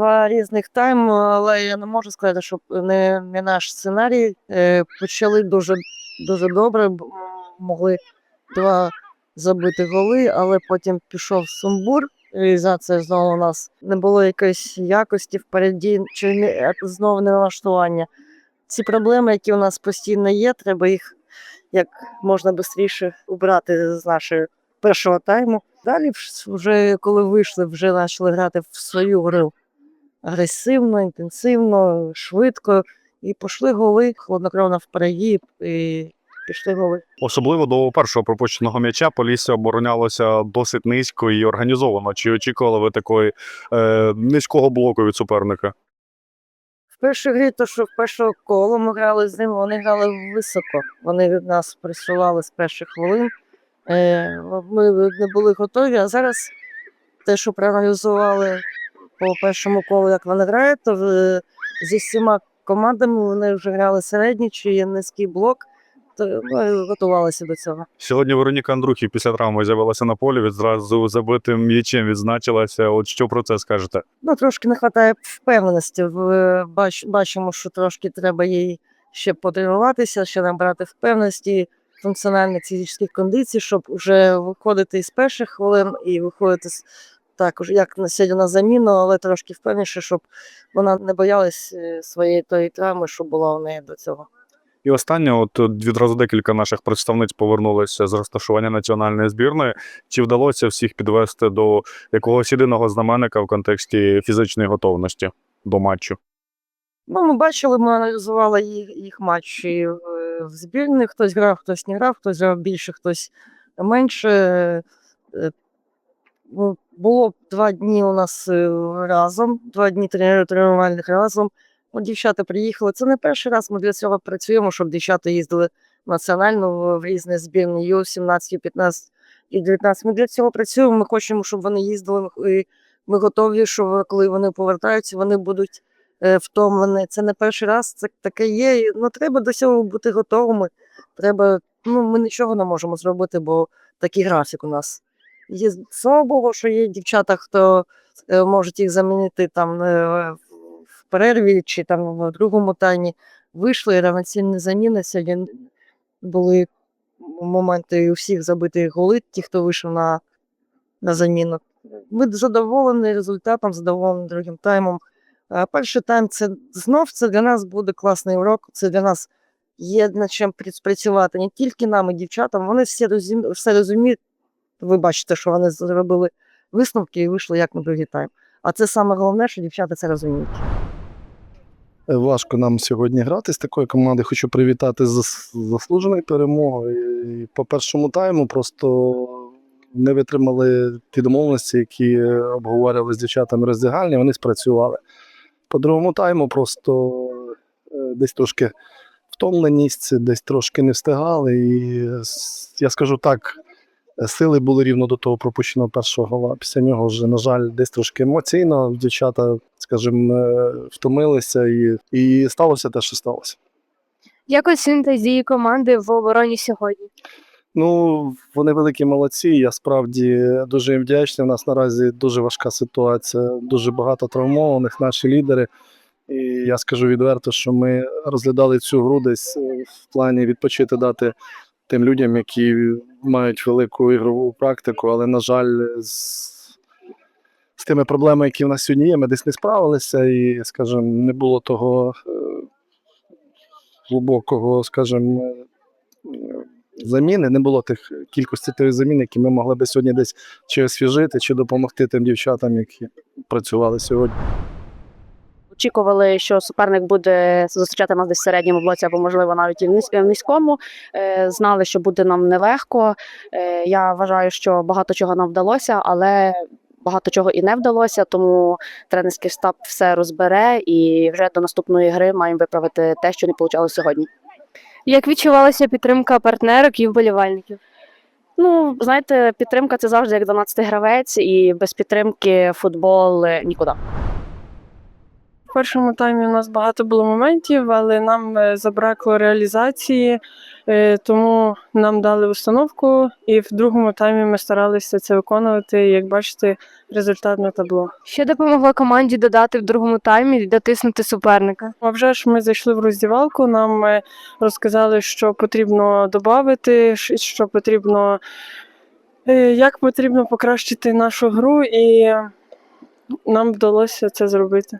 два різних тайм, але я не можу сказати, що не, не наш сценарій. Е, Почали дуже, дуже добре, могли два забити голи, але потім пішов сумбур. Реалізація знову у нас не було якоїсь якості впереді, чи не, е, знову не налаштування. Ці проблеми, які у нас постійно є, треба їх як можна швидше убрати з нашого першого тайму. Далі вже коли вийшли, вже почали грати в свою гру агресивно, інтенсивно, швидко. І пішли голи, хладнокровно впереді, і пішли голи. Особливо до першого пропущеного м'яча Полісся оборонялося досить низько і організовано. Чи очікували ви такої е, низького блоку від суперника? В першій грі, то що в першого коло ми грали з ними, вони грали високо. Вони від нас пресували з перших хвилин. Е, Ми не були готові, а зараз те, що проаналізували по першому колу, як вони грають, то е, зі всіма командами вони вже грали середній чи низький блок, то ми готувалися до цього. Сьогодні Вероніка Андрухів після травми з'явилася на полі, відразу забитим м'ячем відзначилася. От що про це скажете? Ну, трошки не вистачає впевненості. Бач, бачимо, що трошки треба їй ще потренуватися, ще набрати впевненості, функціональних фізичних кондицій, щоб вже виходити із перших хвилин і виходити з також, як на сьогодні на заміну, але трошки впевненіше, щоб вона не боялась е, своєї тої травми, що була у неї до цього. І останнє, от відразу декілька наших представниць повернулися з розташування національної збірної. Чи вдалося всіх підвести до якогось єдиного знаменника в контексті фізичної готовності до матчу? Ну, ми бачили, ми аналізували їх, їх матчі е, в збірних. Хтось грав, хтось не грав, хтось грав більше, хтось менше. Ну, Було два дні у нас е, разом, два дні тренувальних разом. От дівчата приїхали. Це не перший раз ми для цього працюємо, щоб дівчата їздили національно в- різні збірні Ю 17, 15 і 19. Ми для цього працюємо. Ми хочемо, щоб вони їздили. І ми готові, що коли вони повертаються, вони будуть е, втомлений. Це не перший раз, це таке є. Ну, треба до цього бути готовими. Треба, ну, ми нічого не можемо зробити, бо такий графік у нас. Є, слава Богу, що є дівчата, хто е, можуть їх замінити там е, в перерві чи там в другому таймі. Вийшли равноцінні заміни. Сьогодні були моменти у всіх забитих голи, ті, хто вийшов на, на заміну. Ми задоволені результатом, задоволені другим таймом. А перший тайм це знов це для нас буде класний урок. Це для нас є над чим працювати не тільки нам, і дівчатам. Вони всі розумі, все розуміють. Ви бачите, що вони зробили висновки і вийшли як на другий тайм. А це саме головне, що дівчата це розуміють. Е, Важко нам сьогодні грати з такою командою. Хочу привітати з зас- заслуженою перемогою. По першому тайму просто не витримали ті домовленості, які обговорювали з дівчатами роздягальні, вони спрацювали. По другому тайму просто е, десь трошки втомленість, десь трошки не встигали. І е, я скажу так, сили були рівно до того пропущеного першого гола. Після нього вже, на жаль, десь трошки емоційно дівчата, скажімо, е, втомилися і, і сталося те, що сталося. Як оціните дії команди в обороні сьогодні? Ну, вони великі молодці. Я справді дуже їм вдячний. У нас наразі дуже важка ситуація, дуже багато травмованих, наші лідери. І я скажу відверто, що ми розглядали цю гру десь е, в плані відпочити дати тим людям, які мають велику ігрову практику, але, на жаль, з, з тими проблемами, які в нас сьогодні є, ми десь не справилися, і, скажімо, не було того е, глибокого, скажімо, е, заміни, не було тих кількості тих замін, які ми могли би сьогодні десь чи освіжити, чи допомогти тим дівчатам, які працювали сьогодні. Очікували, що суперник буде зустрічати нас десь в середньому блоці або, можливо, навіть і в низькому. Е, Знали, що буде нам нелегко. Е, Я вважаю, що багато чого нам вдалося, але багато чого і не вдалося, тому тренерський штаб все розбере і вже до наступної гри маємо виправити те, що не вийшло сьогодні. Як відчувалася підтримка партнерок і вболівальників? Ну, знаєте, підтримка це завжди як 12 гравець, і без підтримки футбол нікуди. В першому таймі у нас багато було моментів, але нам е, забракло реалізації. Е, Тому нам дали установку, і в другому таймі ми старалися це виконувати. Як бачите, результат на табло. Що допомогло команді додати в другому таймі дотиснути суперника? А вже ж ми зайшли в роздівалку, нам е, розказали, що потрібно додати, що потрібно, як потрібно покращити нашу гру, і нам вдалося це зробити.